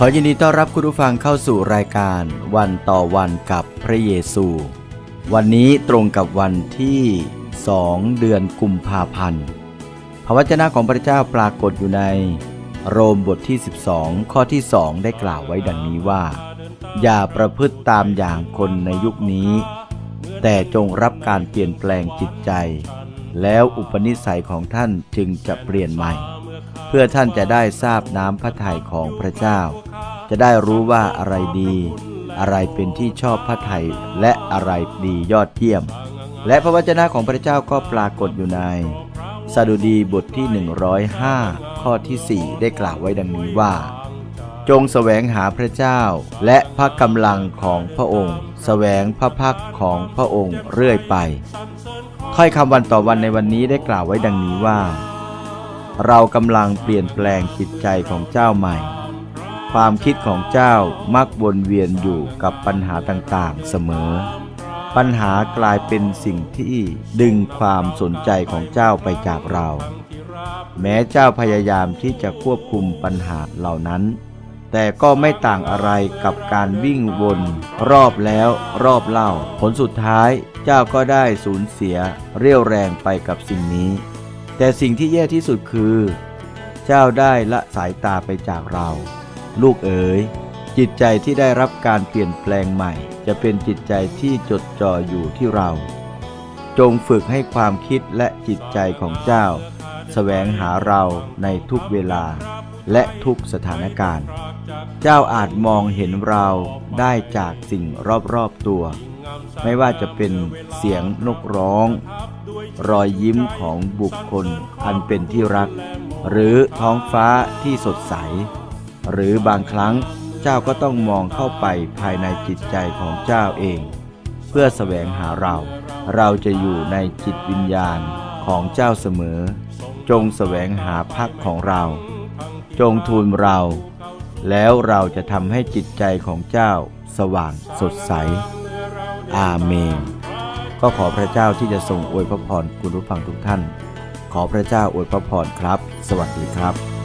ขอยินดีต้อนรับคุณผู้ฟังเข้าสู่รายการวันต่อวันกับพระเยซู วันนี้ตรงกับวันที่ 2 เดือนกุมภาพันธ์พระวจนะของพระเจ้าปรากฏอยู่ในโรมบทที่ 12 ข้อที่ 2 ได้กล่าวไว้ดังนี้ว่า อย่าประพฤติตามอย่างคนในยุคนี้ แต่จงรับการเปลี่ยนแปลงจิตใจ แล้วอุปนิสัยของท่านจึงจะเปลี่ยนใหม่ เพื่อท่านจะได้ทราบน้ำพระทัยของพระเจ้า จะได้รู้ว่าอะไรดี อะไรเป็นที่ชอบพระไทยและอะไรดียอดเยี่ยม และพระวจนะของพระเจ้าก็ปรากฏอยู่ในสดุดีบทที่ 105 ข้อที่ 4 ได้กล่าวไว้ดังนี้ว่า จงแสวงหาพระเจ้า และพระกำลังของพระองค์แสวงพระพักของพระองค์เรื่อยไปถ้อยคำวันต่อวันในวันนี้ได้กล่าวไว้ดังนี้ว่า เรากำลังเปลี่ยนแปลงจิตใจของเจ้าใหม่ ความคิดของเจ้ามักวนเวียนอยู่กับปัญหาต่างๆเสมอ ปัญหากลายเป็นสิ่งที่ดึงความสนใจของเจ้าไปจากเรา แม้เจ้าพยายามที่จะควบคุมปัญหาเหล่านั้น แต่ก็ไม่ต่างอะไรกับการวิ่งวนรอบแล้วรอบเล่า ผลสุดท้ายเจ้าก็ได้สูญเสียเรี่ยวแรงไปกับสิ่งนี้ แต่สิ่งที่แย่ที่สุดคือ เจ้าได้ละสายตาไปจากเรา ลูกเอ๋ยจิตใจที่ได้รับการเปลี่ยนแปลงใหม่ จะเป็นจิตใจที่จดจ่ออยู่ที่เรา จงฝึกให้ความคิดและจิตใจของเจ้าแสวงหาเราในทุกเวลา และทุกสถานการณ์ เจ้าอาจมองเห็นเราได้จากสิ่งรอบๆตัว ไม่ว่าจะเป็นเสียงนกร้อง รอยยิ้มของบุคคลอันเป็นที่รัก หรือท้องฟ้าที่สดใส หรือบางครั้งเจ้าก็ต้องมองเข้าไปภายในจิตใจของเจ้าเอง เพื่อแสวงหาเรา เราจะอยู่ในจิตวิญญาณของเจ้าเสมอ จงแสวงหาพักของเรา จงทูลเรา แล้วเราจะทำให้จิตใจของเจ้าสว่างสดใส อาเมน ก็ขอพระเจ้าที่จะทรงอวยพระพรคุณผู้ฟังทุกท่าน ขอพระเจ้าอวยพระพรครับ สวัสดีครับ